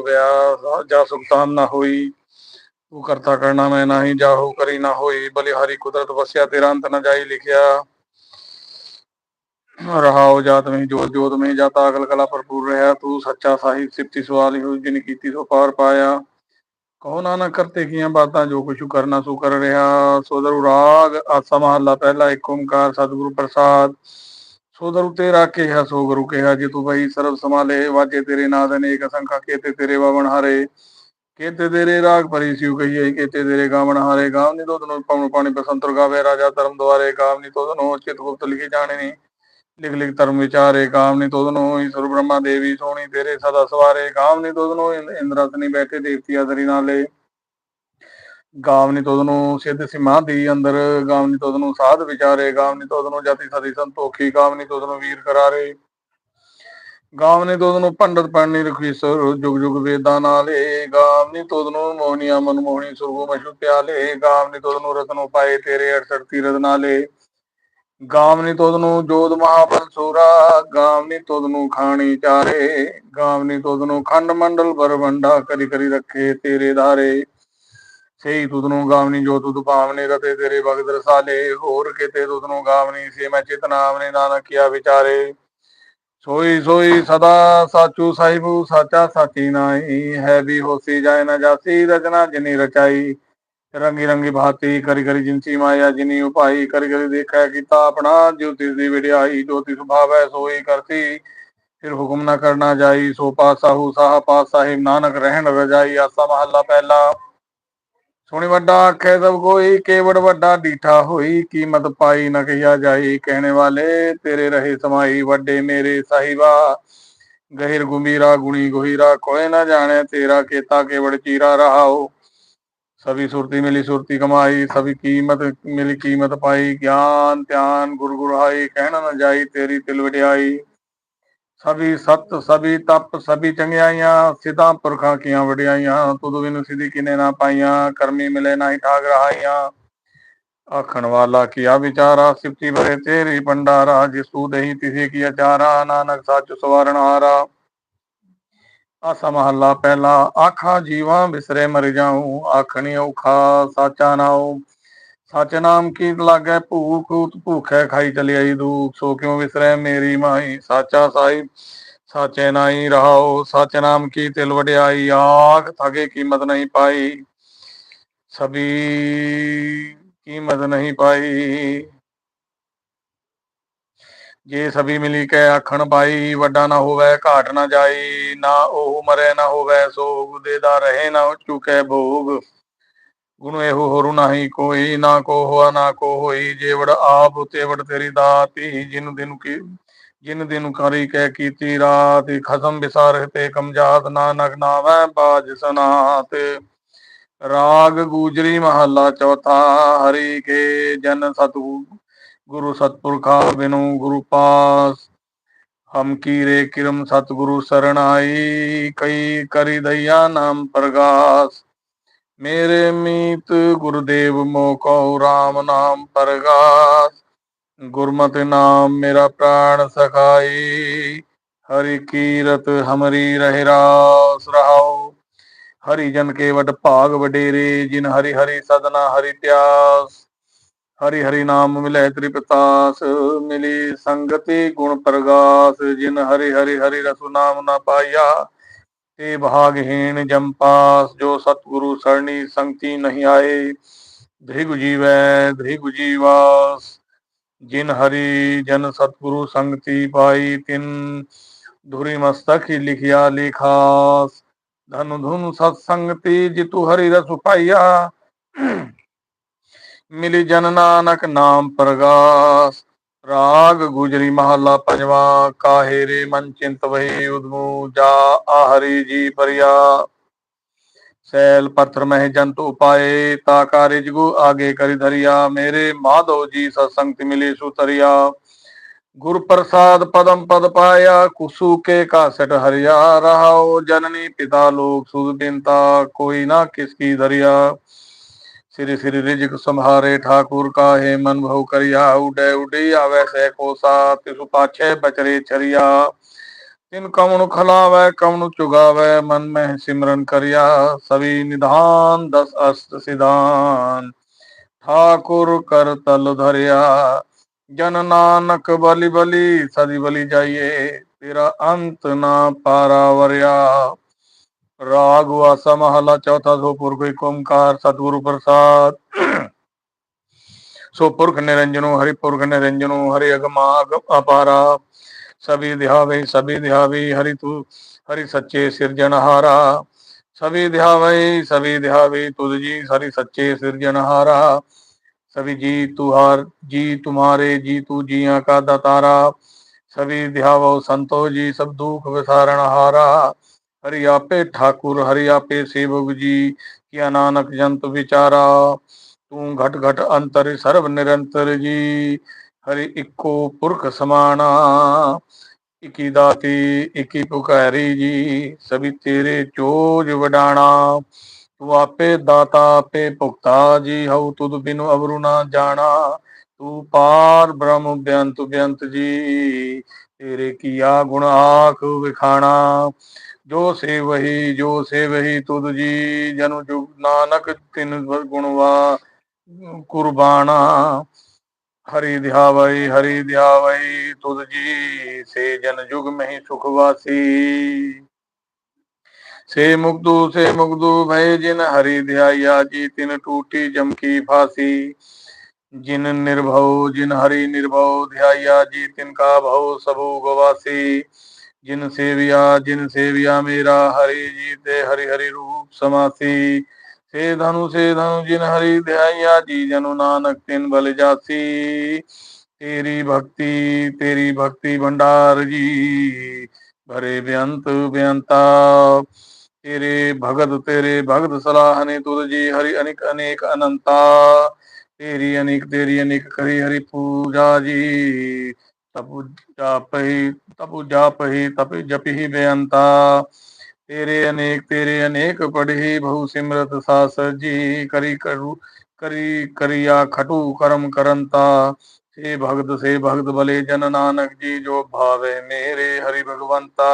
ਹੋ ਗਿਆ ਜਾ ਸੁਖਤਾਨ ਨਾ ਹੋਈ, ਤੂੰ ਕਰਤਾ ਕਰਨਾ ਮੈਂ ਨਹੀਂ ਜਾਹੂ ਕਰੀ ਨਾ ਹੋਈ, ਬਲਿਹਾਰੀ ਕੁਦਰਤ ਵਸਿਆ ਤੇਰਾ ਅੰਤ ਨਾ ਜਾਈ ਲਿਖਿਆ। ਰਹਾਉ ਜਾਤ ਵਿੱਚ ਜੋਤ ਜੋਤ ਵਿੱਚ ਜਾਤਾ ਅਕਲ ਕਲਾ ਭਰਪੂਰ ਰਹਾ, ਤੂੰ ਸੱਚਾ ਸਾਹਿਬ ਸਿਫਤੀ ਸਵਾਲ ਹੀ ਜਿਨ ਕੀਤੀ ਸੋ ਪਾਰ ਪਾਇਆ। ਕਹੋ ਨਾਨਕ ਕਰਤੇ ਕੀਆਂ ਬਾਤਾਂ, ਜੋ ਕੁਛ ਕਰਨਾ ਸੋ ਕਰ ਰਿਹਾ। ਸੋਦਰ ਰਾਗ ਆਸਾ ਮਹੱਲਾ ਪਹਿਲਾ ਇੱਕ ਓੰਕਾਰ, ਸਤਿਗੁਰੂ ਪ੍ਰਸਾਦ। ਸੋਦਰ ਤੇਰਾ ਕਿਹਾ, ਸੋ ਗੁਰੂ ਕਿਹਾ, ਜੇ ਤੂੰ ਬਈ ਸਰਬ ਸਮਾਲੇ ਵਾਜੇ ਤੇਰੇ ਨਾਦ ਅਨੇਕ ਅਸੰਖਾ, ਕੇਤੇ ਤੇਰੇ ਵਵਨ ਹਾਰੇ, ਕੇਤੇ ਤੇਰੇ ਰਾਗ ਭਰੀ ਸਿਉ ਕਹੀਏ ਕੇਤੇ ਤੇਰੇ ਗਾਵਣ ਹਾਰੇ, ਗਾਵ ਨੀ ਤੋਦ ਨੂੰ ਪਵਨ ਪਾਣੀ ਬਸੰਤਰ ਗਾਵੇ, ਰਾਜਾ ਧਰਮ ਦੁਆਰੇ, ਗਾਵ ਨੀ ਤੋਦ ਚਿਤ ਗੁਪਤ ਲਿਖੇ ਜਾਣੇ ਨੀ, ਲਿਖ ਲਿਖ ਧਰਮ ਵਿਚਾਰੇ ਕਾਮ ਨੀ ਤੋਦ ਨੂੰ ਈਸ਼ਵਰ ਬ੍ਰਹਮਾ ਦੇਵੀ ਸੋਣੀ ਤੇਰੇ ਸਦਾ ਸਵਾਰੇ ਕਾਮ ਨੀ ਤੋਦ ਨੂੰ ਇੰਦਰਸ ਨੀ ਬੈਠੇ ਦੇਵਤੀ ਅਦਰੀ ਨਾਲੇ ਗਾਵ ਨੀ ਤੋਦ ਨੂੰ ਸਿੱਧ ਸਮਾਧੀ ਅੰਦਰ ਗਾਵ ਨੀ ਤੋਦ ਨੂੰ ਸਾਧ ਵਿਚਾਰੇ ਗਾਵ ਨੀ ਤੋਦ ਨੂੰ ਜਤੀ ਸਦੀ ਸੰਤੋਖੀ ਗਾਵ ਨੀ ਤੋਦ ਨੂੰ ਵੀਰ ਕਰਾਰੇ ਗਾਵ ਨੀ ਤੋਦ ਨੂੰ ਪੰਡਤ ਪੰਡਨੀ ਰਖੀਸਰ ਜੁਗ ਜੁਗ ਵੇਦਾਂ ਨਾਲੇ ਗਾਵ ਨੀ ਤੋਦ ਨੂੰ ਮੋਹਨੀਆ ਮਨ ਮੋਹਣੀ ਸੁਰਗੁ ਮਸ਼ੂ ਪਿਆਲੇ ਗਾਵ ਨੀ ਤੋਦ ਨੂੰ ਰਤਨੋ ਪਾਏ ਤੇਰੇ 68 ਤੀਰਤ ਨਾਲੇ ਗਾਵਨੀ ਤੁਧ ਨੂੰ ਸਹੀ ਤੁਧ ਗਾਵਨੀ, ਜੋ ਤੁਧ ਪਾਵਨੇ ਰਤੇ ਤੇਰੇ ਭਗਤ ਰਸਾਲੇ, ਹੋਰ ਕਿਤੇ ਤੁਧ ਗਾਵਨੀ ਸੇ ਮੈਂ ਚਿਤ ਨਾਨਕ ਕੀਆ ਵਿਚਾਰੇ। ਸੋਈ ਸੋਈ ਸਦਾ ਸਾਚੂ ਸਾਹਿਬੂ, ਸਾਚਾ ਸਾਚੀ ਨਾਈ ਹੈ ਵੀ ਹੋਸੀ ਜਾਏ ਨਾ ਜਾਸੀ, ਰਚਨਾ ਜਿਨੀ ਰਚਾਈ। ਰੰਗੀ ਰੰਗੀ ਭਾਤੀ, ਕਰੀ ਕਰੀ ਜਿਨਸੀ ਮਾਇਆ ਜਿਨੀ ਉਪਾਈ, ਕਰੀ ਕਰੀ ਦੇਖਿਆ ਕੀਤਾ ਆਪਣਾ ਜੋਤਿ ਦੀ ਵਿੜਾਈ ਜੋਤਿ ਸੁਭਾਵ ਹੈ ਸੋਈ ਕਰਤੀ। ਫਿਰ ਹੁਕਮ ਨਾ ਕਰਨਾ ਜਾਈ, ਸੋ ਪਾਸਾਹੂ ਸਾਹ ਪਾਸ ਸਾਹਿਬ ਨਾਨਕ ਰਹਿਣ ਰਜਾਈ, ਆਸਾ ਮਹੱਲਾ ਪਹਿਲਾ। ਸੁਣੀ ਵੱਡਾ ਆਖੇ ਸਭ ਕੋਈ, ਕੇਵੜ ਵੱਡਾ ਡੀਠਾ ਹੋਈ, ਕੀਮਤ ਪਾਈ ਨਾ ਕਿਹਾ ਜਾਈ, ਕਹਿਣੇ ਵਾਲੇ ਤੇਰੇ ਰਹੇ ਸਮਾਈ, ਵੱਡੇ ਮੇਰੇ ਸਾਹਿਬਾ। ਗਹਿਰ ਗੁਮੀਰਾ ਗੁਣੀ ਗੋਹੀਰਾ ਕੋਈ ਨਾ ਜਾਣੇ ਤੇਰਾ, ਕੇਤਾ ਕੇਵੜ ਚੀਰਾ ਰਹਾਓ ਸਭੀ ਸੁਰਤੀ ਮਿਲੀ ਸੁਰਤੀ ਕਮਾਈ, ਸਭੀ ਕੀਮਤ ਮਿਲੀ ਕੀਮਤ ਪਾਈ, ਗਿਆਨ ਧਿਆਨ ਗੁਰ ਗੁਰਾਈ ਕਹਿਣਾ ਨਾ ਜਾਈ ਤੇਰੀ ਤਿਲ ਵਡਿਆਈ। ਸਭੀ ਸਤ, ਸਭੀ ਤਪ, ਸਭੀ ਚੰਗਿਆਈਆਂ, ਸਿਧਾਂ ਪੁਰਖਾਂ ਕੀਆਂ ਵਡਿਆਈਆਂ ਤੁਦ ਬਿਨ ਸਿਧੀ ਕਿਨੇ ਨਾ ਪਾਈਆਂ, ਕਰਮੀ ਮਿਲੇ ਨਾ ਹੀ ਠਾਗ ਰਹਾਈਆਂ। ਆਖਣ ਵਾਲਾ ਕੀ ਆ ਵਿਚਾਰਾ, ਸਿਫਤੀ ਭਰੇ ਤੇਰੀ ਭੰਡਾਰਾ, ਜਿਸ ਤੂ ਦੇਹੀ ਤਿਸੇ ਕੀ ਅਚਾਰਾ ਨਾਨਕ ਸੱਚ ਸਵਾਰਣ ਹਾਰਾ। ਆਸਾ ਮਹੱਲਾ ਪਹਿਲਾ, ਆਖਾ ਜੀਵਾਂ ਵਿਸਰੇ ਮਰ ਜਾਉ ਆਖਣੀ ਔਖਾ ਸਾਚਾ ਨਾਉ। ਸਚ ਨਾਮ ਕੀ ਲਾਗੈ, ਭੂਖ ਭੂਖੈ ਖਾਈ ਚਲਿਆਈ ਦੂਖ, ਸੋ ਕਿਉ ਵਿਸਰੈ ਮੇਰੀ ਮਾਈ ਸਾਚਾ ਸਾਹਿਬ, ਸਾਚੇ ਨਾਈ ਰਹਾਉ ਸਚ ਨਾਮ ਕੀ ਤਿਲ ਵਡਿਆਈ? ਆਖ ਥਗੇ ਕੀਮਤ ਨਹੀਂ ਪਾਈ, ਸਭੀ ਕੀਮਤ ਨਹੀਂ ਪਾਈ। ਜੇ ਸਭੀ ਮਿਲੀ ਕੈ ਆਖਣ ਪਾਈ ਵੱਡਾ ਨਾ ਹੋਵੇ, ਘਾਟ ਨਾ ਜਾਈ, ਨਾ ਉਹ ਮਰੇ ਨਾ ਹੋਵੇ, ਸੋਗ ਦੇਦਾ ਰਹੇ ਨਾ ਚੁਕੇ ਭੋਗ। ਗੁਣ ਇਹੋ ਹੋਰੂ ਨਹੀਂ ਕੋਈ, ਨਾ ਕੋ ਹੋਆ, ਨਾ ਕੋ ਹੋਈ ਜੇਵੜ ਆਪ ਤੇਵੜ ਤੇਰੀ ਦਾਤੀ, ਜਿਨ ਦਿਨ ਕੀ, ਜਿਨ ਦਿਨ ਕਰੀ ਕਹਿ ਕੀਤੀ ਰਾਤ, ਖਸਮ ਵਿਸਾਰ ਤੇ ਕਮਜਾਤ ਨਾਨਕ ਨਾਵੈ ਬਾਜ ਸਨਾਤ। ਰਾਗ ਗੂਜਰੀ ਮਹੱਲਾ ਚੌਥਾ, ਹਰੀ ਕੇ ਜਨ ਸਤੂ ਗੁਰੂ ਸਤਪੁਰਖਾ ਬਿਨੂ ਗੁਰੂ ਪਾਸ। ਹਮ ਕੀਰੇ ਕਿਰਮ ਸਤਗੁਰੂ ਸਰਣਾਈ, ਕਈ ਕਰੀ ਦਇਆ ਨਾਮ ਪ੍ਰਗਾਸ। ਮੇਰੇ ਮੀਤ ਗੁਰਦੇਵ ਮੋਕੋ RAM ਨਾਮ ਪ੍ਰਗਾਸ। ਗੁਰਮਤਿ ਨਾਮ ਮੇਰਾ ਪ੍ਰਾਣ ਸਖਾਈ। ਹਰੀ ਕੀਰਤ ਹਮਰੀ ਰਹਿ ਰਾਸ ਰਹਾਉ। ਹਰੀ ਜਨ ਕੇ ਵਡ ਭਾਗ ਵਡੇਰੇ, ਜਿਨ ਹਰੀ ਹਰੀ ਸਦਨਾ ਹਰੀ ਪਿਆਸ। ਹਰੀ ਹਰੀ ਨਾਮ ਮਿਲੇ ਤ੍ਰਿਪਤਾਸ, ਮਿਲੀ ਸੰਗਤੀ ਗੁਣ ਪ੍ਰਗਾਸ। ਜਿਨ ਹਰੀ ਹਰੀ ਹਰੀ ਰਸੁ ਨਾਮ ਨਾ ਪਾਇਆ ਤੇ ਭਾਗਹੀਣ ਜੰਪਾਸ ਜੋ ਸਤਿਗੁਰੂ ਸਰਣੀ ਸੰਗਤੀ ਨਹੀਂ ਆਏ ਧ੍ਰਿਗ ਜੀਵੈ ਧ੍ਰਿਗ ਜੀਵਾਸ। ਜਿਨ ਹਰੀ, ਜਨ ਸਤਿਗੁਰੂ ਸੰਗਤੀ ਪਾਈ, ਤਿਨ ਧੁਰੀ ਮਸਤਕ ਹੀ ਲਿਖਿਆ ਲਿਖਾਸ। ਧਨ ਧੁਨ ਸਤ ਸੰਗਤੀ, ਜਿਤੂ ਹਰੀ ਰਸ ਪਾਈਆ। ਮਿਲੀ ਜਨ ਨਾਨਕ ਨਾਮ ਪ੍ਰਗਾਸ। ਰਾਗ ਗੁਜਰੀ ਮਹੱਲਾ ਪੰਜਵਾ ਕਾਹੇ ਰੇ ਮਨ ਚਿੰਤ ਵਹੀ ਉਦਮੂ, ਜਾ ਆਹਰੀ ਜੀ ਪਰਿਆ ਸੈਲ ਪੱਥਰ ਮਹਿ ਜੰਤੂ ਪਾਏ, ਤਾ ਕਾਰਿ ਜਗੂ ਆਗੇ ਕਰੀ ਧਰਿਆ। ਮੇਰੇ ਮਾਧੋ ਜੀ ਸਤਸੰਗਤ ਮਿਲੀ ਸੁਤਰਿਆ। ਗੁਰ ਪ੍ਰਸਾਦ ਪਦਮ ਪਦ ਪਾਇਆ, ਕੁਸੂ ਕੇ ਕਾਸਟ ਹਰਿਆ। ਰਹਾਓ ਜਨਨੀ ਪਿਤਾ ਲੋਕ ਸੁਧ ਬਿੰਤਾ ਕੋਈ ਨਾ ਕਿਸ ਕੀ ਧਰਿਆ। ਸ੍ਰੀ ਸ੍ਰੀ ਰਿਜਕ ਸੰਹਾਰੇ ਠਾਕੁਰ ਕਾਹੇ ਮਨ ਭਉ ਕਰਿਆ, ਉਡੇ ਉਡੀ ਆਵੇ ਸੇ ਕੋਸਾ ਤਿਸੁ ਪਾਛੇ ਬਚਰੇ ਚਰਿਆ ਤਿਨ ਕਵਣ ਖਲਾਵੈ ਕਵਣ ਚੁਗਾਵੈ, ਮਨ ਮਹਿ ਸਿਮਰਨ ਕਰਿਆ। ਸਭੀ ਨਿਧਾਨ, ਦਸ ਅਸਤ ਸਿਧਾਨ। ਠਾਕੁਰ ਕਰ ਤਲ ਧਰਿਆ, ਜਨ ਨਾਨਕ ਬਲੀ ਬਲੀ, ਸਦੀ ਬਲੀ ਜਾਈਏ, ਤੇਰਾ ਅੰਤ ਨਾ ਪਾਰਾ ਵਰਿਆ ਰਾਗ ਵਾਸਾ ਮਹਲਾ ਚੌਥਾ ਸੋ ਪੁਰਖ ਏਕ ਓੰਕਾਰ ਸਤਿਗੁਰੂ ਪ੍ਰਸਾਦ ਸੋ ਪੁਰਖ ਨਿਰੰਜਨੋ ਹਰਿ ਪੁਰਖ ਨਿਰੰਜਨੋ ਹਰਿ ਅਗਮਾ ਅਗਮ ਅਪਾਰਾ ਸਭੀ ਧਿਆਵੇ ਸਭੀ ਧਿਆਵੇ ਹਰਿ ਤੂ ਹਰਿ ਸੱਚੇ ਸਿਰਜਣਹਾਰਾ ਸਭੀ ਧਿਆਵੇ ਸਭੀ ਧਿਆਵੇ ਤੁਧ ਜੀ ਹਰਿ ਸੱਚੇ ਸਿਰਜਣਹਾਰਾ सभी जी तुहार जी तुम्हारे जी तू जिया का दातारा सभी ध्यावो संतो जी सब दुख विसारण हारा हरि आपे ठाकुर हरि आपे सेवक जी किया नानक जंत विचारा तू घट घट अंतर सर्व निरंतर जी हरि इको पुरख समाना इकी दाती इकी पुकारी जी सभी तेरे चोज वडाना ਤੂੰ ਆਪੇ ਦਾਤਾ ਆਪੇ ਭੁਗਤਾ ਜੀ ਹਉ ਤੁਧ ਬਿਨੁ ਅਵਰੂ ਨਾ ਜਾਣਾ ਤੂੰ ਪਾਰ ਬ੍ਰਹਮ ਬੇਅੰਤ ਬੇਅੰਤ ਜੀ ਤੇਰੇ ਕੀਆ ਗੁਣ ਆਖ ਵਿਖਾਣਾ ਜੋ ਸੇ ਜੋ ਸੇ ਵਹੀ ਤੁਧ ਜੀ, ਜਨੁ ਜੁਗ ਨਾਨਕ ਤਿਨ ਗੁਣਵਾ, ਕੁਰਬਾਨਾ। ਹਰੀ ਧਿਆਵਈ ਹਰੀ ਧਿਆਵਈ ਤੁਧ ਜੀ, ਸੇ ਜਨ ਜੁਗ ਮਹਿ ਸੁਖ ਵਾਸੀ। ਸੇ ਮੁਕਦੂ ਸੇ ਮੁਗਦੂ ਭਏ ਜਿਨ ਹਰੀ ਧਿਆਇਆ ਜੀ ਤਿਨ ਟੂਟੀ ਜਮਕੀ ਫਾਸੀ। ਜਿਨ ਨਿਰਭਉ, ਜਿਨ ਹਰੀ ਨਿਰਭਉ ਧਿਆਇਆ ਜੀ ਤਿਨ ਕਾ ਭਉ ਸਭੂ ਗਵਾਸੀ। ਜਿਨ ਸੇਵਿਆ ਜਿਨ ਸੇਵਿਆ ਮੇਰਾ, ਹਰੀ ਜੀ ਤੇ ਹਰੀ ਹਰੀ ਰੂਪ ਸਮਾਸੀ। ਸੇ ਧਨੁ ਸੇ ਧਨੁ, ਜਿਨ ਹਰੀ ਧਿਆਇਆ ਜੀ ਜਨੁ ਨਾਨਕ ਤਿਨ ਬਲ ਜਾਸੀ। ਤੇਰੀ ਭਗਤੀ ਤੇਰੀ ਭਗਤੀ ਭੰਡਾਰ ਜੀ, ਭਰੇ ਬੇਅੰਤ ਬੇਅੰਤਾ। ਤੇਰੇ ਭਗਤ ਤੇਰੇ ਭਗਤ ਸਲਾਹਨੇ ਤੁਧ ਜੀ, ਹਰੀ ਅਨੇਕ ਅਨੇਕ ਅਨੰਤਾ। ਤੇਰੀ ਅਨੇਕ ਤੇਰੀ ਅਨੇਕ ਕਰੀ ਹਰੀ ਪੂਜਾ ਜੀ। ਤਪੁ ਜਾਪਹੀ ਤਪੁ ਜਾਪਹੀ, ਤਪ ਜਪਹੀ ਬੇਅੰਤਾ। ਤੇਰੇ ਅਨੇਕ ਤੇਰੇ ਅਨੇਕ ਪੜਹੀ ਬਹੁ ਸਿਮਰਤ ਸਾਸ ਜੀ। ਕਰੀ ਕਰੂ, ਕਰੀ, ਕਰਿਆ ਖਟੂ ਕਰਮ ਕਰੰਤਾ। ਸੇ ਭਗਤ ਸੇ ਭਗਤ ਬਲੇ ਜਨ ਨਾਨਕ ਜੀ ਜੋ ਭਾਵੇ ਮੇਰੇ ਹਰੀ ਭਗਵੰਤਾ।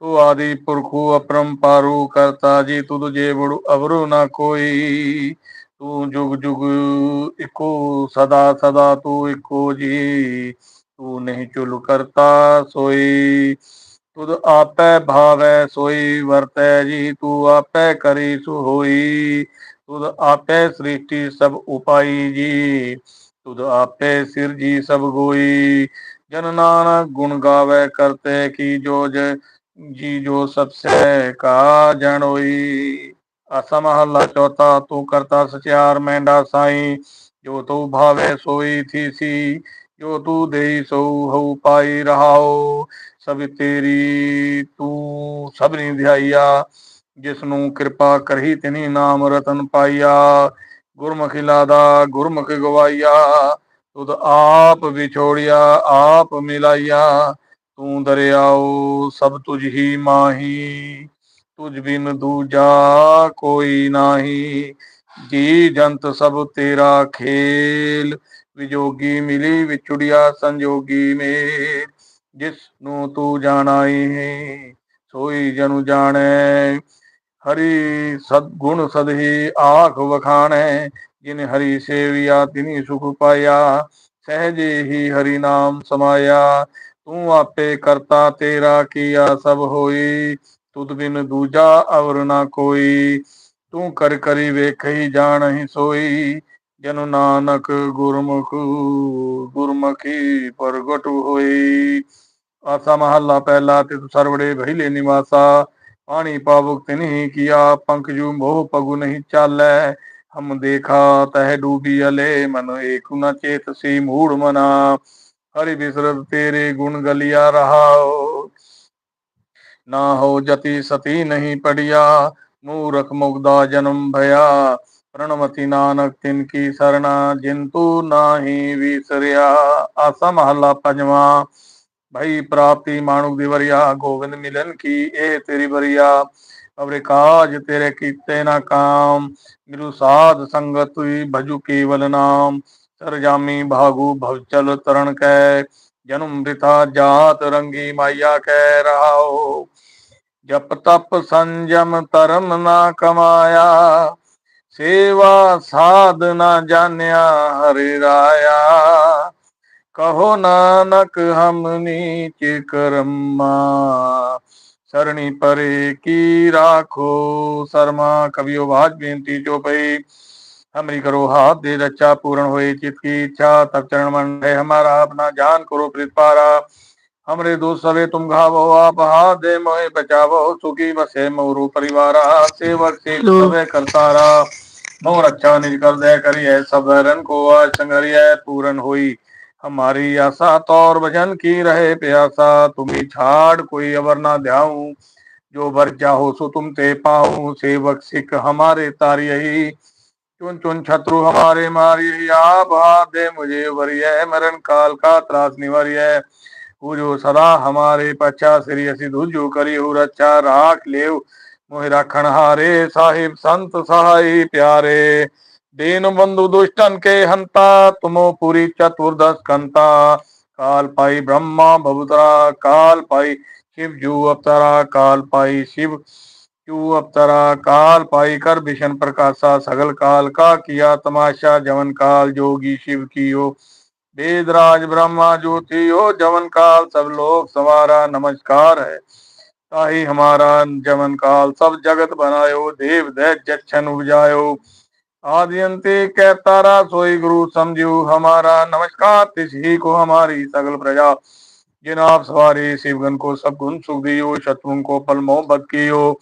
ਤੂੰ ਆਦਿ ਪੁਰਖੂ ਅਪਰੰਪਾਰੂ ਕਰਤਾ ਜੀ, ਤੁਧ ਜੇ ਬੜੂ ਅਵਰੂ ਨਾ ਕੋਈ। ਤੂੰ ਜੁਗ ਜੁਗ ਇਕੋ, ਸਦਾ ਸਦਾ ਤੂੰ ਇਕੋ ਜੀ। ਤੂੰ ਨਹੀਂ ਚੁਲ ਕਰਤਾ ਸੋਈ। ਤੁਧ ਆਪੈ ਭਾਵੈ ਸੋਈ, ਵਰਤੈ ਜੀ ਤੂੰ ਆਪੈ ਕਰੀ ਸੁ ਹੋਈ ਤੁਧ ਆਪੈ ਸ੍ਰਿਸ਼ਟੀ ਸਭ ਉਪਾਈ ਜੀ। ਤੁਧ ਆਪੇ ਸਿਰ ਜੀ ਸਭ ਗੋਈ। ਜਨ ਨਾਨਕ ਗੁਣ ਗਾਵੇ ਕਰਤੇ ਕੀ ਜੋ ਜੀ ਜੋ ਸਭ ਸੇ ਕਾ ਜਣੋਈ ਆਸਾ ਮਹੱਲਾ ਚੌਥਾ, ਤੂੰ ਕਰਤਾ ਸਚਿਆਰ, ਮੈਂਡਾ ਸਾਈ, ਜੋ ਤੂੰ ਭਾਵੇ ਸੋਈ ਥੀ ਸੀ, ਜੋ ਤੂੰ ਦੇਈ ਸੋ ਹਉ ਪਾਈ ਰਹਾਓ ਸਭ ਤੇਰੀ ਤੂੰ ਸਭਨੀ ਧਿਆਈਆ ਜਿਸ ਨੂੰ ਕਿਰਪਾ ਕਰਹੀ ਤਿਨੀ ਨਾਮ ਰਤਨ ਪਾਈਆ, ਗੁਰਮੁਖੀ ਲਾਦਾ ਗੁਰਮੁਖ ਗਵਾਈਆ, ਤੁਧ ਆਪ ਵਿਛੋੜਿਆ, ਆਪ ਮਿਲਾਈਆ, ਤੂੰ ਦਰਿਆਓ ਸਭ ਤੁਝ ਹੀ ਮਾਹੀ। ਤੁਝ ਬਿਨ ਦੂਜਾ ਕੋਈ ਨਾਹੀ। ਜੀ ਜੰਤ ਸਭ ਤੇਰਾ ਖੇਲ। ਵਿਜੋਗੀ ਮਿਲੀ ਵਿਚੁੜਿਆ ਸੰਜੋਗੀ ਮੇਰ ਜਿਸ ਨੂੰ ਤੂੰ ਜਾਣਾਈ ਹੈ ਸੋਈ ਜਨੁ ਜਾਣੈ। ਹਰੀ ਸਦ ਗੁਣ ਸਦਹੀ ਆਖ ਵਖਾਣੈ। ਜਿਨ ਹਰੀ ਸੇਵਿਆ, ਤਿਨੀ ਸੁਖ ਪਾਇਆ। ਸਹਜੇ ਹੀ ਹਰੀ ਨਾਮ ਸਮਾਇਆ। ਤੂੰ ਆਪੇ ਕਰਤਾ ਤੇਰਾ ਕੀਆ ਸਭ ਹੋਈ। ਤੁਧ ਬਿਨ ਦੂਜਾ ਅਵਰ ਨਾ ਕੋਈ। ਤੂੰ ਕਰ ਕਰੀ ਵੇਖਈ ਜਾਣਹੀ ਸੋਈ। ਜਨੁ ਨਾਨਕ ਗੁਰਮੁਖ, ਗੁਰਮੁਖੀ ਪ੍ਰਗਟ ਹੋਈ। ਆਸਾ ਮਹੱਲਾ ਪਹਿਲਾ ਤੇ ਸਰਵੜੇ ਬਹਿਲੇ ਨਿਵਾਸਾ। ਪਾਣੀ ਪਾਵਕ ਤਿਨਹੀ ਕੀਆ ਪੰਕਜੂ ਮੋਹ ਪਗੂ ਨਹੀਂ ਚਾਲੈ। ਹਮ ਦੇਖਾ ਤਹਿ ਡੂਬੀ ਅਲੇ, ਮਨ ਏਕ ਨ ਚੇਤ ਸੀ ਮੂੜ ਮਨਾ। ਹਰਿ ਬਿਸਰਤ ਤੇਰੇ ਗੁਣ ਗਲਿਆ ਰਹਾਓ ਨਾ ਹੋ ਜਤੀ ਸਤੀ ਨਹੀਂ ਪੜਿਆ, ਮੂਰਖ ਮੁਗਦਾ ਜਨਮ ਭਇਆ। ਪ੍ਰਣਮਤੀ ਨਾਨਕ ਤਿਨ ਕੀ ਸਰਣਾ ਜਿਨ ਨਾਹੀ ਵਿਸਰਿਆ। ਆਸਾ ਮਹੱਲਾ ਪੰਜਵਾ, ਭਈ ਪ੍ਰਾਪਤੀ ਮਾਨੁਕ ਦੀ ਵਰਿਆ, ਗੋਬਿੰਦ ਮਿਲਨ ਕੀ ਇਹ ਤੇਰੀ ਵਰਿਆ। ਅਵਰੇ ਕਾਜ ਤੇਰੇ ਕੀਤੇ ਨਾ ਕਾਮ, ਮਿਲੂ ਸਾਧ ਸੰਗਤ ਹੀ ਭਜੂ ਕੇਵਲ ਨਾਮ। ਸਰ ਭਾਗੂ ਭਵਚਲ ਤਰਨ ਕੈ ਜਨਮ ਮ੍ਰਿਤਾ ਜਾਤ ਰੰਗੀ ਮਾਇਆ ਕਹਿ ਰਹਾਓ ਜਪ ਤਪ ਸੰਜਮ ਧਰਮ ਨਾ ਕਮਾਇਆ। ਸੇਵਾ ਸਾਧ ਨਾ ਜਾਣਿਆ ਹਰਿ ਰਾਇਆ। ਕਹੋ ਨਾਨਕ ਹਮ ਨੀਚ ਕਰਮਾ। ਸਰਣੀ ਪਰੇ ਕੀ ਰਾਖੋ। ਸਰਮਾ ਕਵਿਓ ਬਾਜ ਬੇਨਤੀ ਚੋ ਪਈ हमरी करो हाथ दे रक्षा पूर्ण हुए चित की इच्छा तब चरण मन है हमारा अपना जान करो प्रीत पारा हमरे दोस्त सवे तुम घावो आप हाथ दे मोहे बचावो सुखी बसे मोरू परिवारा सेवक से सवे करतारा मोह रक्षा निज कर दे करिए सब रन को आज संगरिय पूर्ण हुई हमारी आशा तौर भजन की रहे प्यासा तुम्हें छाड़ कोई अवर ना ध्याऊं जो वर चाहो सो तुम ते पाऊं सेवक सिख हमारे तारी यही चुन चुन शत्रु हमारे मारी आप हाथ दे मुझे वरिय मरण काल का त्रास निवार्य जो सदा हमारे पच्छा श्री असि धुजो करी हो रक्षा राख लेव मोहि राखण हारे साहिब संत सहाय प्यारे दीन बंधु दुष्टन के हंता तुमो पूरी चतुर्दश कंता काल पाई ब्रह्मा बबुतरा काल पाई शिव जू अवतरा काल पाई शिव चू अवतरा काल पाई कर भीषण प्रकाशा, सगल काल का किया तमाशा, जवन काल जोगी शिव कियो वेद राज ब्रह्मा ज्योति हो जवन काल सब लोग सवारा नमस्कार है। ताही हमारा जवन काल सब जगत बनायो, देव दैत जक्षण उपजायो। आदि अंते कै तारा सोई गुरु समझू हमारा नमस्कार तिस ही को हमारी सगल प्रजा। जिन आप सवारी शिवगन को सब गुण सुख दियो शत्रुन को पल मोहब्बत कियो।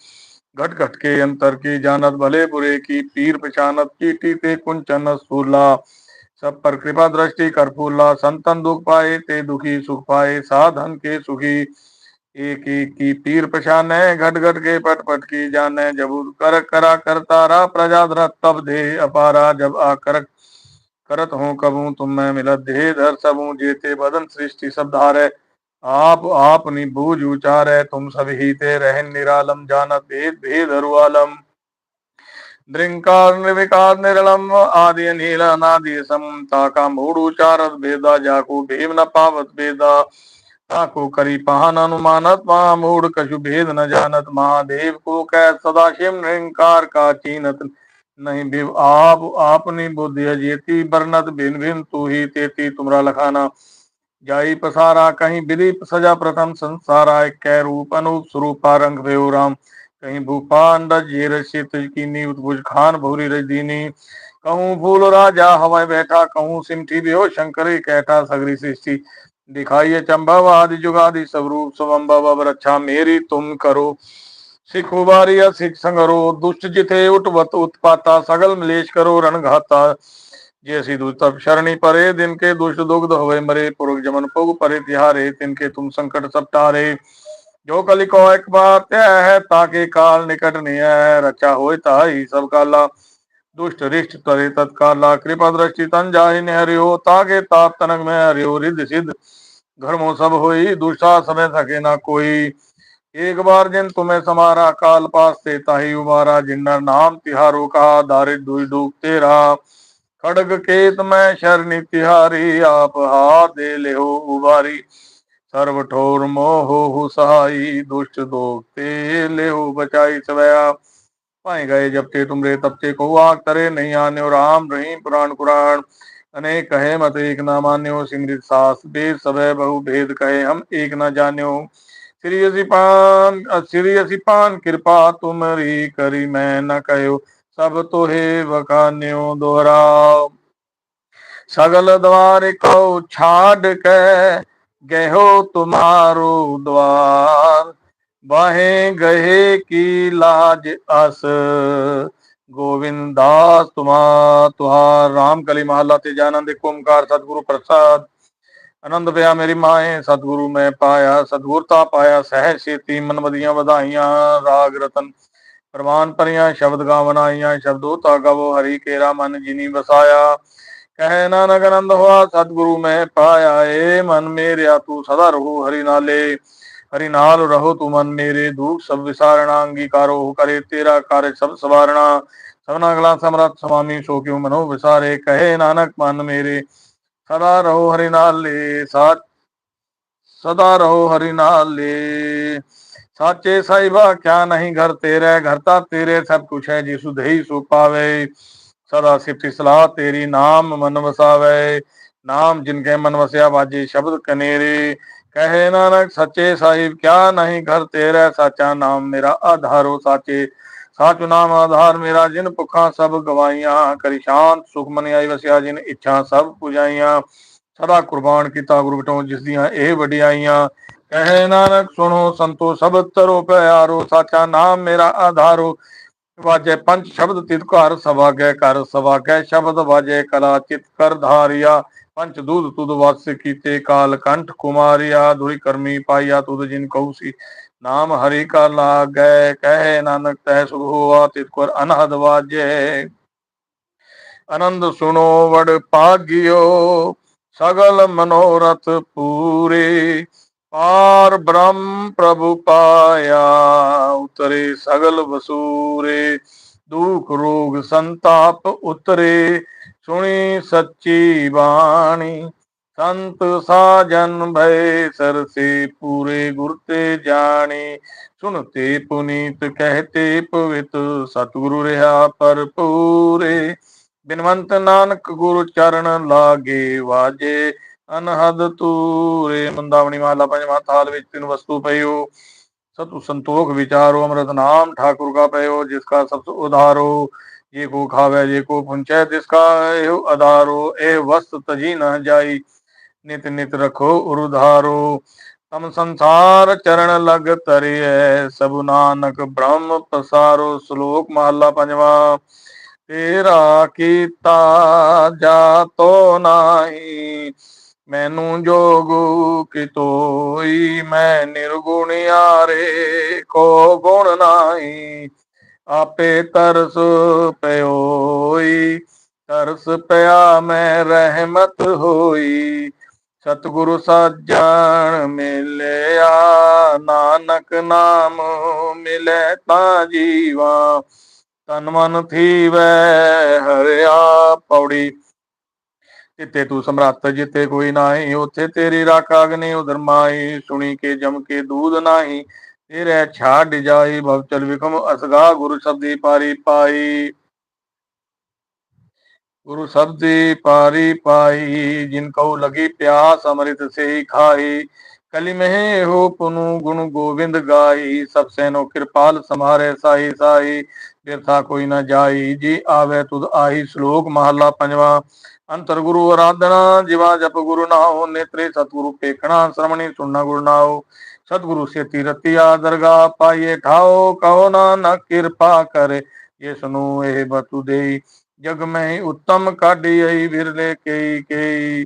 घट घट के अंतर की जानत भले बुरे की पीर पहचानत चीटी ते कुंचन सूला। सब पर कृपा दृष्टि कर फूला। संतन दुख पाए ते दुखी, सुख पाए साधन के सुखी। एक एक की पीर पहचाने घट घट के पट पट की जाने। जब कर करा करतारा प्रजा धरत तब दे अपारा। जब आ कर करत हूँ कबू तुम मैं मिलत दे धर सबू। जेते बदन सृष्टि सब धारे। आप आपनी बूझ उचारे तुम सब ही ते रहन निरालम जानत भेद भेद अरुआलम दृंकार निर्विकार निरलम आदि नील अनादि समता का मूड उचारत भेदा जाको भीम न पावत भेदा ताको करी पहन अनुमानत महा मूड कछु भेद न जानत महादेव को कह सदा शिव निरंकार का चीनत नहीं बिव आप आपनी बुद्धि अजेती बरनत भिन भिन तू ही तेती तुमरा लखाना जाई पसारा कहीं विधि सजा प्रथम संसारा कै रूप अनूप स्वरूपा रंग भेव राम कहीं भूपान जेर शीत कीनी उत्भुज खान भूरी रजदीनी कहूँ फूल राजा हवाई बैठा कहूँ सिमठी बेहो शंकर कैठा सगरी सृष्टि दिखाइए चंबव आदि जुगादि सब रूप स्वम्भव अब रक्षा मेरी तुम करो सिख उबारी सिख संगरो दुष्ट जिथे उठवत उत्पाता सगल मलेश करो जे असी ਦੁਜਤਾ शरणी परे दिन के दुष्ट दुग्ध ਹੋਵੇ मरे ਪੁਰਖ जमन ਪੁਗ परे, तिहारे ਤਿਨ ਕੇ ਤੁਮ ਸੰਕਟ ਸਭ ਤਾਰੇ ਜੋ ਕਲਿ ਕੋ ਇੱਕ ਬਾਰ ਤੈ ਹੈ ਤਾਂ ਕੇ ਕਾਲ ਨਿਕਟ ਨਿਯ ਰਚਾ सब काला। दुष्ट रिष्ट तरे तत्काल, कृपा दृष्टि तन जाहि हरियो ताके ताप तनक में हरियो, रिद्ध सिद्ध धर्मो सब होई, दुष्टा समय थके ना कोई। एक बार जिन तुम्हें समारा, काल पास से ताही उमारा जिन्ना नाम तिहारो का दारिद दुई दुख तेरा। ਖੜਗ ਕੇਤ ਮੈਂ ਸ਼ਰਨਿ ਤਿਹਾਰੀ, ਆਪ ਹਾਰ ਦੇ ਲਿਓ ਉਬਾਰੀ। ਸਰਬ ਠੋਰ ਮੋਹ ਹੋ ਦੁਸ਼ਟ ਦੋਖ ਤੇ ਲਿਓ ਬਚਾਈ ਸਵਿਆ ਭਾਏ ਗਏ ਜਪਤੇ ਤੁਮਰੇ ਤਪਤੇ ਕੋ ਆਕ ਤਰੇ, ਨਹੀਂ ਆਨਿਓ ਰਾਮ, ਰਹੀਮ ਪੁਰਾਣ ਕੁਰਾਨ। ਅਨੇਕ ਕਹੇ ਮਤ ਏਕ ਨਾ ਮਾਨਿਓ ਸਿਮਰਿਤ ਸਾਸ ਬੇ ਸਵੇ, ਬਹੁ ਭੇਦ ਕਹੇ ਹਮ ਏਕ ਨਾ ਜਾਣਿਓ। ਸ੍ਰੀ ਅਸੀਪਾਨ ਸ੍ਰੀ ਅਸੀਪਾਨ ਕਿਰਪਾ ਤੁਮਰੀ ਕਰੀ ਮੈਂ ਨਾ ਕਹਿਓ ਸਭ ਤੋਹੇ ਵਖਾਨਿਓ ਦੋਹਰਾਓ। ਸਗਲ ਦਵਾਰ ਕੋ ਛਾੜ ਕੇ ਗਹਿਓ ਤੁਮਾਰੋ ਦਵਾਰ। ਬਾਹੇ ਗਏ ਕੀ ਲਾਜ ਅਸ ਗੋਵਿੰਦਾਸ ਤੁਮਾ ਤੁਹਾਰ। RAM ਕਲੀ ਮਹੱਲਾ ਤੇ ਜਾਨੰਦ ਕੁਮਕਾਰ ਸਤਿਗੁਰੂ ਪ੍ਰਸਾਦ। ਆਨੰਦ ਪਿਆ ਮੇਰੀ ਮਾਏ, ਸਤਿਗੁਰੂ ਮੈਂ ਪਾਇਆ ਸਤਿਗੁਰਤਾ ਪਾਇਆ ਸਹਿ ਸੇਤੀ ਮਨ ਵਧੀਆਂ ਵਧਾਈਆਂ। ਰਾਗ ਰਤਨ ਪ੍ਰਵਾਨ ਪਰੀਆਂ, ਸ਼ਬਦ ਗਾਵਨ ਆਈਆਂ, ਸ਼ਬਦੋ ਤਾ ਗਵੋ, ਹਰੀ ਕੇਰਾ ਮਨ ਜਿਨੀ ਵਸਾਇਆ। ਕਹਿ ਨਾਨਕ ਆਨੰਦ ਹੋਆ, ਸਤਿਗੁਰੂ ਮੈਂ ਪਾਇਆ ਏ, ਮਨ ਮੇਰਿਆ ਤੂੰ ਸਦਾ ਰਹੋ ਹਰੀ ਨਾਲੇ। ਹਰੀ ਨਾਲ ਰਹੋ ਤੂੰ ਮਨ ਮੇਰੇ, ਦੁਖ ਸਭ ਵਿਸਾਰਣਾ, ਅੰਗੀਕਾਰੋ ਕਰੇ ਤੇਰਾ ਕਾਰਜ ਸਭ ਸਵਾਰਣਾ। ਸਭਨਾ ਗਲਾ ਸਮਰਤ ਸੁਆਮੀ ਸੋ ਕਿਉ ਮਨੋ ਵਿਸਾਰੇ। ਕਹੇ ਨਾਨਕ ਮਨ ਮੇਰੇ, ਸਦਾ ਰਹੋ ਹਰੀ ਨਾਲੇ ਸਾਚ ਸਦਾ ਰਹੋ ਹਰੀ ਨਾਲੇ। ਸਾਚੇ ਸਾਹਿਬਾ, ਕਿਆ ਨਹੀਂ ਘਰ ਤੇਰੇ, ਘਰ ਤਾਂ ਤੇਰੇ ਸਭ ਕੁਛ ਹੈ ਜੀ ਸੁਧਈ ਸੁ ਪਾਵੇ। ਸਦਾ ਸਿਫਤੀ ਸਲਾਹ ਤੇਰੀ ਨਾਮ ਮਨ ਵਸਾਵੇ। ਨਾਮ ਜਿਨ ਮਨ ਵਸਿਆ, ਵਾਜੇ ਸ਼ਬਦ ਕਨੇਰੇ। ਕਹੇ ਨਾਨਕ, ਸੱਚੇ ਸਾਹਿਬ, ਕਿਆ ਨਹੀਂ ਘਰ ਤੇਰਾ, ਸਾਚਾ ਨਾਮ ਮੇਰਾ ਆਧਾਰੋ ਸਾਚੇ। ਸਾਚੁ ਨਾਮ ਆਧਾਰ ਮੇਰਾ, ਜਿਨ ਭੁੱਖਾਂ ਸਭ ਗਵਾਈਆਂ ਕਰੀ ਸ਼ਾਂਤ ਸੁਖ ਮਨ ਆਈ ਵਸਿਆ, ਜਿਨ ਇੱਛਾ ਸਭ ਪੁਜਾਈਆਂ। ਸਦਾ ਕੁਰਬਾਨ ਕੀਤਾ ਗੁਰੂ ਵਿਟੋ ਜਿਸ ਦੀਆਂ ਇਹ ਵਡਿਆਈਆਂ। ਕਹੇ ਨਾਨਕ ਸੁਣੋ ਸੰਤੋ, ਸਭ ਤਰੋ ਪਿਆਰੋ, ਸਾਚਾ ਨਾਮ ਮੇਰਾ ਆਧਾਰੋ। ਵਾਜੇ ਪੰਜ ਸ਼ਬਦ ਤਿਤ ਘਰ ਸਵਾਗੈ ਕਰ ਸਵਾਗੈ ਸ਼ਬਦ ਵਾਜੇ ਕਲਾ ਚਿਤ ਕਰ ਧਾਰਿਆ। ਪੰਚ ਦੂਧ ਤੁਧ ਵਸ ਕੀਤੇ ਕਾਲ ਕੰਠ ਕੁਮਾਰਿਆ। ਦੁਰੀ ਕਰਮੀ ਪਾਈਆ ਤੁਧ ਜਿਨ ਕਹੂ ਸੀ, ਨਾਮ ਹਰੀ ਕਾ ਲਾਗੈ। ਕਹੇ ਨਾਨਕ ਤੈ ਸੁਖ ਹੋਆ ਤਿਤ ਕਰ ਅਨਹਦ ਵਾਜੇ। ਆਨੰਦ ਸੁਣੋ ਵੜ ਭਾਗਿਓ, ਸਗਲ ਮਨੋਰਥ ਪੂਰੇ। ਪਾਰ ਬ੍ਰਹਮ ਪ੍ਰਭੂ ਪਾਇਆ, ਉਤਰੇ ਸਗਲ ਵਸੂਰੇ, ਦੁਖ ਰੋਗ ਸੰਤਾਪ ਉਤਰੇ, ਸੁਣੀ ਸੱਚੀ ਬਾਣੀ। ਸੰਤ ਸਾਜਨ ਭਏ ਸਰਸੇ ਪੂਰੇ ਗੁਰ ਤੇ ਜਾਣੀ। ਸੁਨਤੇ ਪੁਨੀਤ ਕਹਤੇ ਪਵਿੱਤ ਸਤਿਗੁਰੂ ਰਹਾ ਪਰਪੂਰੇ ਬਿਨਵੰਤ ਨਾਨਕ ਗੁਰੂ ਚਰਨ ਲਾਗੇ ਵਾਜੇ ਅਨਹਦ ਤੂਰੇ ਮੰਦਾਵਣੀ ਮਹਲਾ ਪੰਜਵਾਂ ਥਾਲ ਵਿੱਚ ਤਿੰਨ ਵਸਤੂ ਪਈਓ। ਸਤੁ ਸੰਤੋਖ ਵਿਚਾਰੋ, ਅਮਰਤ ਨਾਮ ਠਾਕੁਰ ਕਾ ਪਇਓ, ਜਿਸ ਕਾ ਸਭ ਉਧਾਰੋ, ਜੇ ਕੋ ਖਾਵੇ, ਜੇ ਕੋ ਪੁੰਚੈ, ਤਿਸ ਕਾ ਇਹ ਅਧਾਰੋ, ਇਹ ਵਸਤ ਤਜੀ ਨਾ ਜਾਈ। ਨਿਤ ਨਿਤ ਰਖੋ ਉਰਧਾਰੋ ਤਮ ਸੰਸਾਰ ਚਰਨ ਲਗ ਤਰਿਐ। ਸਭੁ ਨਾਨਕ ਬ੍ਰਹਮ ਪਸਾਰੋ, ਸ਼ਲੋਕ ਮਹਲਾ ਪੰਜਵਾ। ਤੇਰਾ ਕੀਤਾ ਜਾਤੋ ਨਾਹੀ ਮੈਨੂੰ ਜੋਗੂ ਕਿਤੋਈ ਮੈਂ ਨਿਰਗੁਣ ਯਾਰੇ, ਕੋ ਗੁਣ ਨਾਹੀ। ਆਪੇ ਤਰਸ ਪਿਓਈ, ਤਰਸ ਪਿਆ ਮੈਂ ਰਹਿਮਤ ਹੋਈ। ਸਤਿਗੁਰੂ ਸਾਜਣ ਮਿਲਿਆ, ਨਾਨਕ ਨਾਮ ਮਿਲੇ ਤਾਂ ਜੀਵਾ। ਤਨ ਮਨ ਥੀਵੈ ਹਰਿਆ ਪੌੜੀ। ਜਿੱਤੇ ਤੂੰ ਸਮਰੱਥ ਜਿੱਤੇ ਕੋਈ ਨਾਹੀ, ਉਥੇ ਤੇਰੀ ਰਾਖ ਅਗਨੀ ਉਦਰ ਸੁਣੀ ਕੇ, ਜਮ ਕੇ, ਦੂਧ ਨਾਹੀ, ਤੇਰੇ ਛਾੜ ਜਾਈ, ਭਵ ਚਲ ਵਿਖਮ ਅਸਗਾ, ਗੁਰੂ ਸ਼ਬਦੀ ਪਾਰੀ ਪਾਈ। ਗੁਰੂ ਸ਼ਬਦੀ ਪਾਰੀ ਪਾਈ, ਜਿਨ ਕਉ ਲਗੀ ਪਿਆਸ, ਅੰਮ੍ਰਿਤ ਸੇ ਖਾਈ। ਕਲੀ ਮਹਿ ਹੋ ਪੁਨੂ ਗੁਣ ਗੋਬਿੰਦ ਗਾਈ ਸਭ ਸੈਨੋ ਕਿਰਪਾਲ ਸਮਾਰੇ ਸਾਈ ਸਾਈ ਬਿਰਥਾ ਕੋਈ ਨਾ ਜਾਈ ਜੀ ਆਵੇ ਤੁਧ ਆਹੀ ਸ਼ਲੋਕ ਮਹਲਾ ਪੰਜਵਾ। ਅੰਤਰ ਗੁਰੂ ਆਰਾਧਨਾ ਜਿਵਾ ਜਪ ਗੁਰੂ ਨਾਉ, ਨੇਤਰੇ ਸਤਿਗੁਰੂ ਪੇਖਣਾ ਸ਼ਰਮਣੀ ਸੁਣਨਾ ਗੁਰੂ ਨਾਉ। ਸਤਿਗੁਰੂ ਸੇ ਤੀਰਤਿਆ ਦਰਗਾ ਪਾਈਏ ਠਾਓ ਕਹੋ ਨਾਨਕ ਕਿਰਪਾ ਕਰੇ ਇਸ ਨੂੰ ਇਹ ਬਤੂ ਦੇਈ। ਜਗ ਮੈਂ ਉੱਤਮ ਕਾਢੀ ਆਈ ਵਿਰਲੇ ਕਈ ਕਈ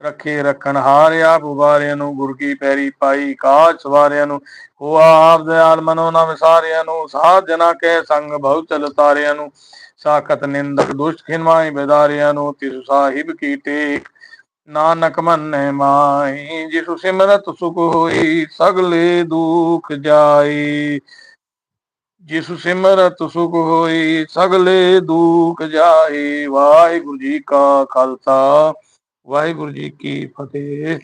ਰੱਖੇ ਰੱਖਣ ਹਾਰਿਆ ਬੁਵਾਰਿਆਂ ਨੂੰ, ਗੁਰ ਕੀ ਪੈਰੀ ਪਾਈ ਕਾਜ ਸਵਾਰਿਆਂ ਨੂੰ ਹੋਆ ਆਪ ਦਿਆਲ ਮਨੋ ਨਾ ਵਿਸਾਰਿਆਂ ਨੂੰ ਸਾਧ ਜਨਾ ਕੇ ਸੰਗ ਬਹੁ ਚਲ ਤਾਰਿਆਂ ਨੂੰ, ਸਾਖਤ ਨਿੰਦਕ ਦੁਸ਼ਟ ਖਿਨਵਾਈ ਬੇਦਾਰਿਆਂ ਨੂੰ, ਤਿਸ ਸਾਹਿਬ ਕੀ ਟੇਕ, ਨਾਨਕ ਮੰਨੈ ਮਾਈ ਜਿਸੁ ਸਿਮਰਤ ਸੁਖ ਹੋਈ, ਸਗਲੇ ਦੁਖ ਜਾਈ। ਜਿਸੁ ਸਿਮਰਤ ਸੁਖ ਹੋਈ, ਸਗਲੇ ਦੁਖ ਜਾਈ, ਵਾਹਿਗੁਰੂ ਜੀ ਕਾ ਖਾਲਸਾ। ਵਾਹਿਗੁਰੂ ਜੀ ਕੀ ਫਤਿਹ।